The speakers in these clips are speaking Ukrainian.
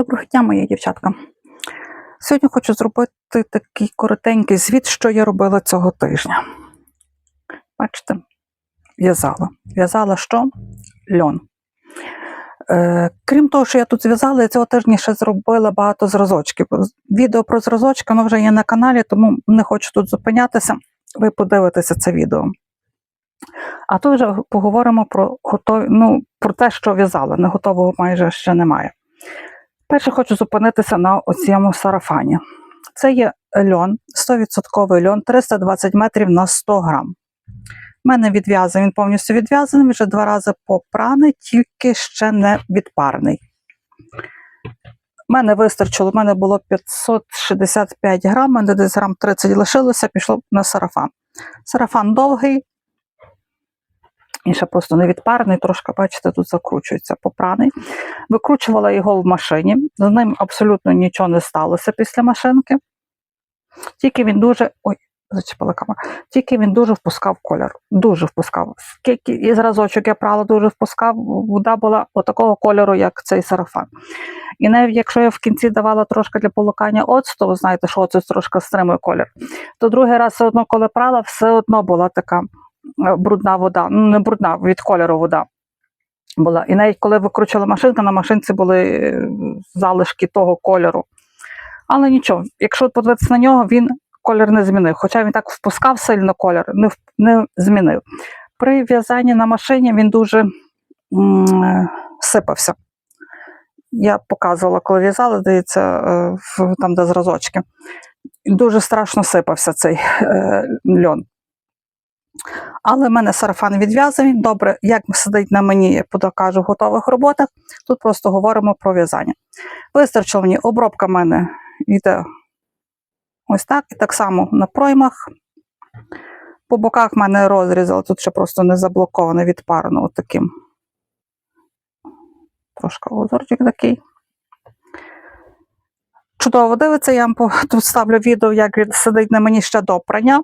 Доброго дня, мої дівчатка. Сьогодні хочу зробити такий коротенький звіт, що я робила цього тижня. Бачите, в'язала. В'язала що? Льон. Е, крім того, що я тут зв'язала, я цього тижня ще зробила багато зразочків. Відео про зразочки воно вже є на каналі, тому не хочу тут зупинятися. Ви подивитеся це відео. А тут вже поговоримо про готові, ну, про те, що в'язала. Не готового майже ще немає. Перше хочу зупинитися на оцьому сарафані. Це є льон, 100% льон, 320 метрів на 100 грам. У мене відв'язаний, він повністю відв'язаний, вже два рази попраний, тільки ще не відпарний. У мене вистачило, в мене було 565 грам, у мене десь грам 30 лишилося, пішло на сарафан. Сарафан довгий, і ще просто не відпарений, трошки, бачите, тут закручується попраний. Викручувала його в машині, з ним абсолютно нічого не сталося після машинки. Тільки він дуже. Ой, зачепила камеру. Тільки він дуже впускав колір. Дуже впускав. Скільки і зразочок я прала, дуже впускав, вода була отакого кольору, як цей сарафан. І навіть якщо я в кінці давала трошки для полукання оцту, ви знаєте, що оцет трошки стримує колір, то другий раз все одно, коли прала, все одно була така брудна вода. Ну, не брудна, від кольору вода була. І навіть коли викручувала машинка, на машинці були е, залишки того кольору. Але нічого, якщо подивитися на нього, він колір не змінив. Хоча він так впускав сильно колір, не, не змінив. При в'язанні на машині він дуже м, е, сипався. Я показувала, коли в'язала, здається, е, там, де зразочки. Дуже страшно сипався цей е, льон. Але в мене сарафан відв'язаний. Добре, як сидить на мені, я покажу в готових роботах. Тут просто говоримо про в'язання. Вистачило мені, обробка в мене йде ось так. І так само на проймах. По боках в мене розрізали, тут ще просто не заблоковано, відпарено от таким. Трошки узорчик такий. Чудово дивиться, я вам тут ставлю відео, як він сидить на мені ще до прання.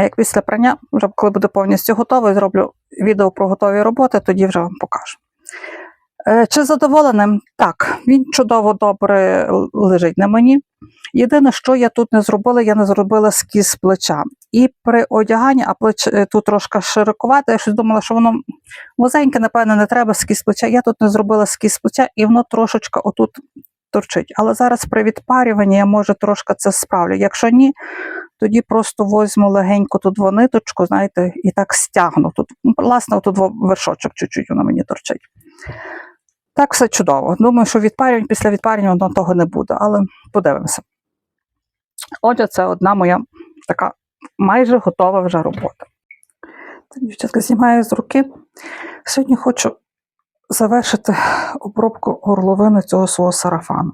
А як після прання, вже коли буде повністю готовий, зроблю відео про готові роботи, тоді вже вам покажу. Е, Чи задоволеним? Так, він чудово добре лежить на мені. Єдине, що я тут не зробила, я не зробила скіз плеча. І при одяганні, а плече тут трошки широкувате, я щось думала, що воно вузеньке, напевно, не треба скіз плеча. Я тут не зробила скіз плеча, і воно трошечки отут торчить. Але зараз при відпарюванні я може трошки це справлю. Якщо ні, тоді просто возьму легенько тут ниточку, знаєте, і так стягну. Тут, ну, власне, тут вершочок чуть-чуть воно мені торчить. Так все чудово. Думаю, що відпарювань після відпарювання воно того не буде, але подивимося. Отже, це одна моя така майже готова вже робота. Дівчатка, знімаю з руки. Сьогодні хочу завершити обробку горловини цього свого сарафану.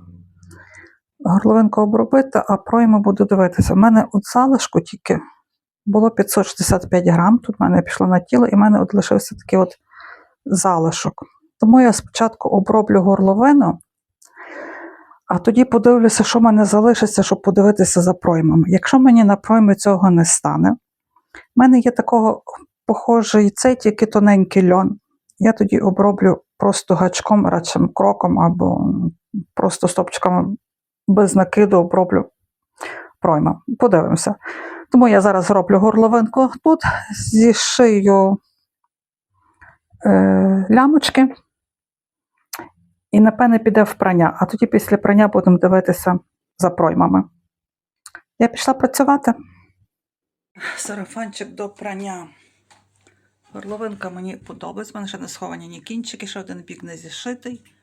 Горловинку обробити, а пройму буду дивитися. У мене от залишку тільки було 565 грам. Тут в мене пішло на тіло, і в мене от лишився такий от залишок. Тому я спочатку оброблю горловину, а тоді подивлюся, що в мене залишиться, щоб подивитися за проймами. Якщо мені на пройми цього не стане, в мене є такого похожий цей, тільки тоненький льон. Я тоді оброблю просто гачком, радшим кроком або просто стопчиками без накиду оброблю пройма. Подивимося. Тому я зараз зроблю горловинку тут, зішию е, лямочки. І, напевне, піде в прання, а тоді після прання будемо дивитися за проймами. Я пішла працювати. Сарафанчик до прання. Горловинка мені подобається. У мене ще не сховані ні кінчики, ще один бік не зішитий.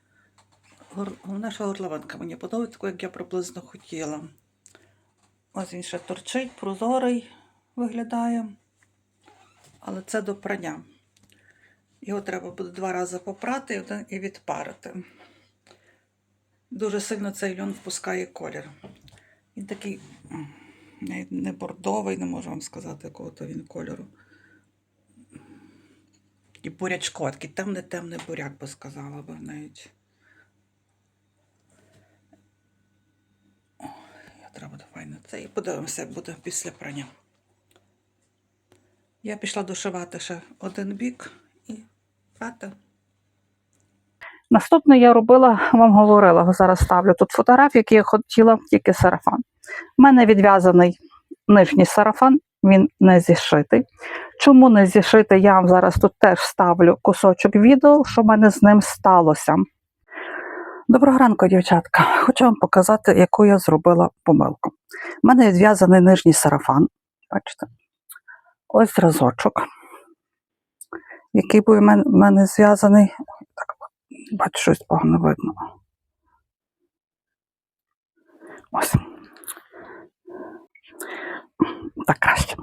Гор... Головне, горловинка мені подобається, як я приблизно хотіла. Ось він ще торчить, прозорий виглядає. Але це до прання. Його треба буде два рази попрати і відпарити. Дуже сильно цей льон впускає колір. Він такий не бордовий, не можу вам сказати, якого то він кольору. І бурячко, такий темний темний буряк би сказала би навіть. О, я треба буде файно це. І подивимося, як буде після прання. Я пішла дошивати ще один бік і прати. Наступне я робила, вам говорила, зараз ставлю тут фотографії, які я хотіла, тільки сарафан. У мене відв'язаний нижній сарафан, він не зішитий. Чому не зішитий, я вам зараз тут теж ставлю кусочок відео, що в мене з ним сталося. Доброго ранку, дівчатка. Хочу вам показати, яку я зробила помилку. У мене відв'язаний нижній сарафан. Бачите? Ось зразочок, який був у мене, зв'язаний. Так, бачу, щось погано видно. Ось. Так краще.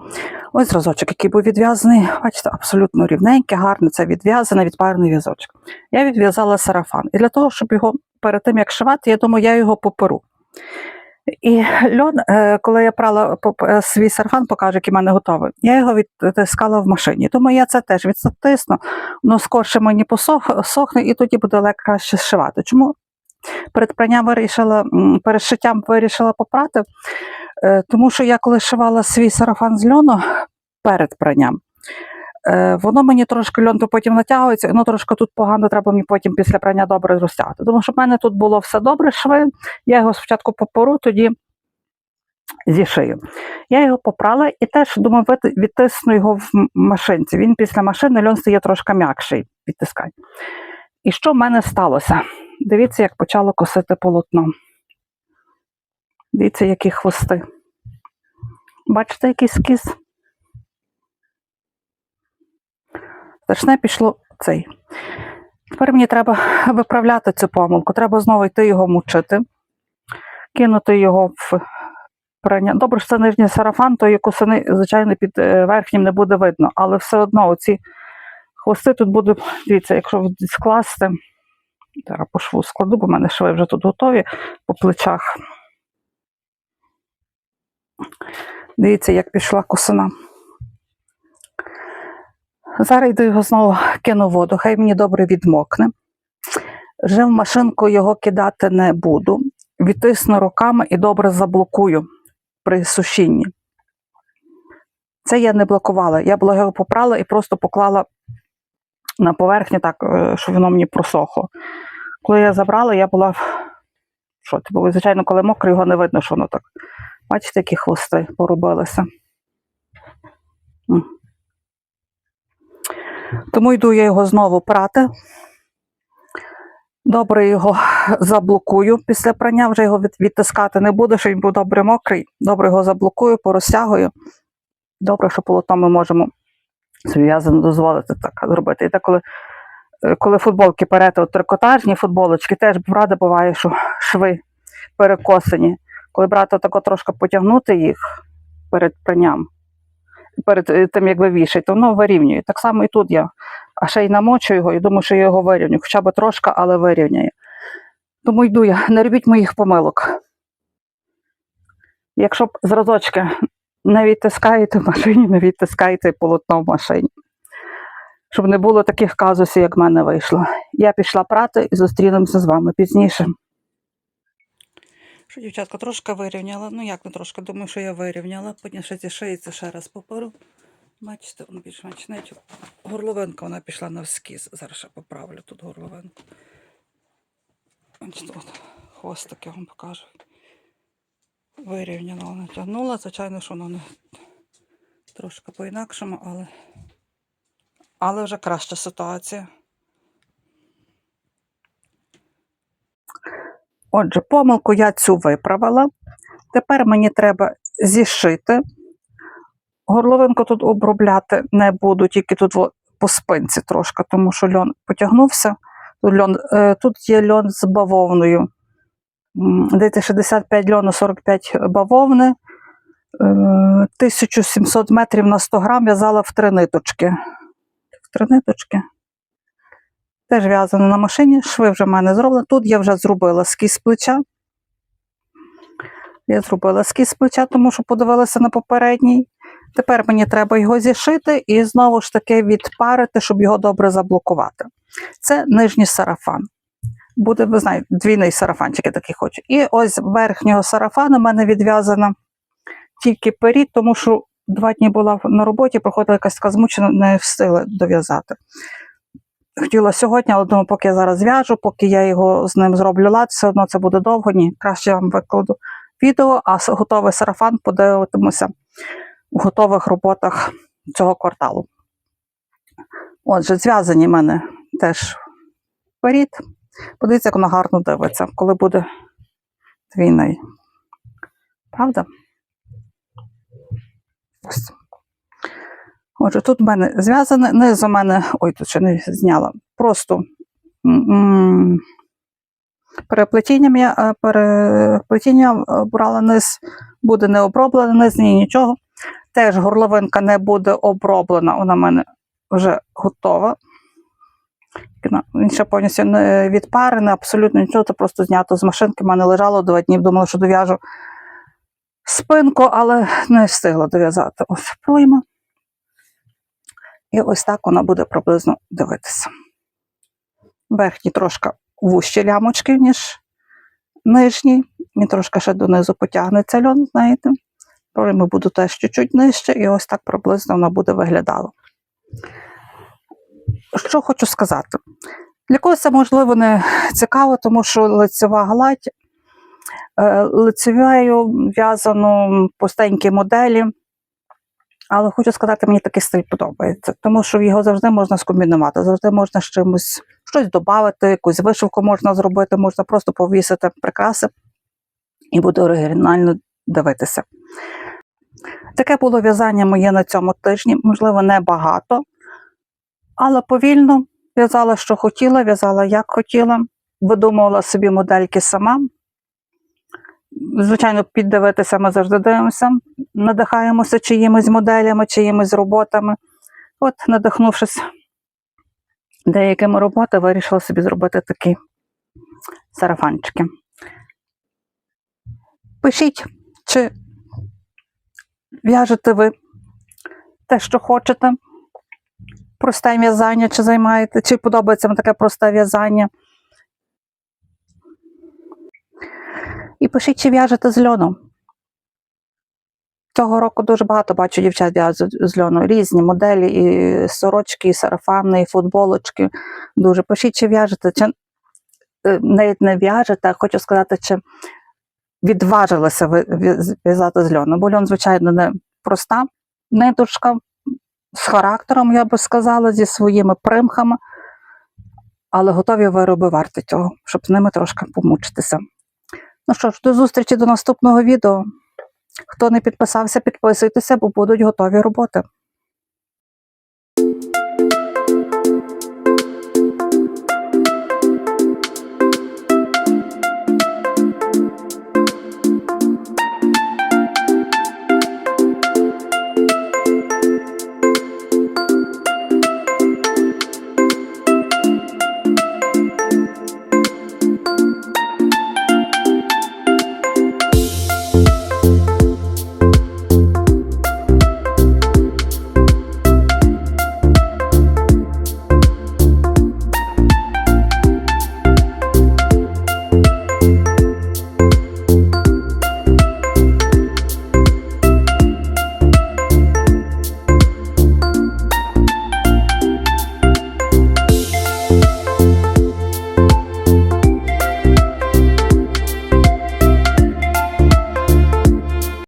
Ось зразочок, який був відв'язаний. Бачите, абсолютно рівненький, гарний, це відв'язаний, відпарений в'язочок. Я відв'язала сарафан. І для того, щоб його перед тим, як шивати, я думаю, я його поперу. І льон, е, коли я прала е, свій сарафан, покажу, який в мене готовий, я його відтискала в машині. Думаю, я це теж відтисну, воно скорше мені посох, сохне, і тоді буде легко краще зшивати. Чому? Перед пранням вирішила, перед шиттям вирішила попрати, Е, тому що я коли шивала свій сарафан з льону перед пранням, воно мені трошки льон то потім натягується, і воно трошки тут погано треба мені потім після прання добре розтягти. Тому що в мене тут було все добре шви, я його спочатку попору, тоді зі шию. Я його попрала і теж думаю, відтисну його в машинці. Він після машини льон стає трошки м'якший, відтискай. І що в мене сталося? Дивіться, як почало косити полотно. Дивіться, які хвости. Бачите, який скіз? Страшне пішло цей. Тепер мені треба виправляти цю помилку. Треба знову йти його мучити, кинути його в прання. Добре, що це нижній сарафан, то косини, звичайно, під е, верхнім не буде видно, але все одно оці хвости тут будуть, дивіться, якщо скласти, зараз по шву складу, бо в мене шви вже тут готові по плечах. Дивіться, як пішла косина. Зараз йду його знову кину воду, хай мені добре відмокне. Вже в машинку його кидати не буду. Відтисну руками і добре заблокую при сушінні. Це я не блокувала. Я його попрала і просто поклала на поверхню, так, е, щоб воно мені просохло. Коли я забрала, я була шоці. Бо, звичайно, коли мокро, його не видно, що воно так. Бачите, які хвости поробилися. Тому йду я його знову прати. Добре його заблокую після прання, вже його відтискати не буду, щоб він був добре мокрий. Добре його заблокую, порозтягую. Добре, що полотно ми можемо собі в'язано дозволити так зробити. І так, коли, е, коли футболки перете, от трикотажні футболочки, теж рада буває, що шви перекосані. Коли брати тако трошки потягнути їх перед пранням, перед е, тим, як вивішать, то воно вирівнює. Так само і тут я. А ще й намочу його і думаю, що я його вирівню. Хоча б трошки, але вирівняє. Тому йду я, не робіть моїх помилок. Якщо б зразочки не відтискаєте в машині, не відтискайте полотно в машині. Щоб не було таких казусів, як в мене вийшло. Я пішла прати і зустрінемося з вами пізніше. Що, дівчатка, трошки вирівняла. Ну як не трошки, думаю, що я вирівняла. Потім ще ці ще раз поперу. Бачите, воно більш-менш нечо. Горловинка вона пішла навскіз. Зараз ще поправлю тут горловинку. Бачите, от хвостик я вам покажу. Вирівняла вона тягнула. Звичайно, що воно не трошки по-інакшому, але, але вже краща ситуація. Отже, помилку я цю виправила. Тепер мені треба зішити. Горловинку тут обробляти не буду, тільки тут по спинці трошки, тому що льон потягнувся. Тут, льон, е, тут є льон з бавовною. Дайте 65 льону, 45 бавовни. Е, 1700 метрів на 100 грам в'язала в три ниточки. В три ниточки. Теж в'язано на машині, шви вже в мене зроблені. Тут я вже зробила скіз плеча. Я зробила скіз плеча, тому що подивилася на попередній. Тепер мені треба його зішити і знову ж таки відпарити, щоб його добре заблокувати. Це нижній сарафан. Буде, ви знаєте, двійний сарафанчик, я такий хочу. І ось верхнього сарафану в мене відв'язана тільки перід, тому що два дні була на роботі, проходила якась така змучена, не встигла дов'язати. Хотіла сьогодні, але думаю, поки я зараз зв'яжу, поки я його з ним зроблю лад, все одно це буде довго. Ні, краще я вам викладу відео, а готовий сарафан подивитимуся в готових роботах цього кварталу. Отже, зв'язані в мене теж вперед. Подивіться, як воно гарно дивиться, коли буде двійний. Правда? Ось. Отже, тут в мене зв'язане, низ у мене, ой, тут ще не зняла. Просто переплетінням я е, переплетіння е, брала низ, буде не оброблене, низ ні нічого. Теж горловинка не буде оброблена, вона в мене вже готова. Він ще повністю не відпарений, абсолютно нічого, це просто знято з машинки. В мене лежало два дні, думала, що дов'яжу спинку, але не встигла дов'язати. Ось пройма. І ось так вона буде приблизно дивитися. Верхній трошки вужчі лямочки, ніж нижній. Він трошки ще донизу потягнеться льон, знаєте. Пройми буду теж чуть-чуть нижче, і ось так приблизно вона буде виглядала. Що хочу сказати? Для когось це можливо не цікаво, тому що лицева гладь, е, лицевою в'язану простенькі моделі. Але хочу сказати, мені такий стиль подобається, тому що його завжди можна скомбінувати, завжди можна з чимось щось додати, якусь вишивку можна зробити, можна просто повісити прикраси і буде оригінально дивитися. Таке було в'язання моє на цьому тижні, можливо, не багато, але повільно в'язала, що хотіла, в'язала як хотіла, видумувала собі модельки сама. Звичайно, піддивитися ми завжди дивимося, надихаємося чиїмось моделями, чиїмось роботами. От, надихнувшись деякими роботами, вирішила собі зробити такі сарафанчики. Пишіть, чи в'яжете ви те, що хочете, просте в'язання, чи займаєте, чи подобається вам таке просте в'язання. І пишіть, чи в'яжете з льону. Цього року дуже багато бачу дівчат в'яжуть з льону. Різні моделі, і сорочки, і сарафани, і футболочки. Дуже пишіть, чи в'яжете, чи е, навіть не в'яжете, а хочу сказати, чи відважилися в'язати з льону. Бо льон, звичайно, не проста ниточка з характером, я би сказала, зі своїми примхами. Але готові вироби варті цього, щоб з ними трошки помучитися. Ну що ж, до зустрічі до наступного відео. Хто не підписався, підписуйтеся, бо будуть готові роботи.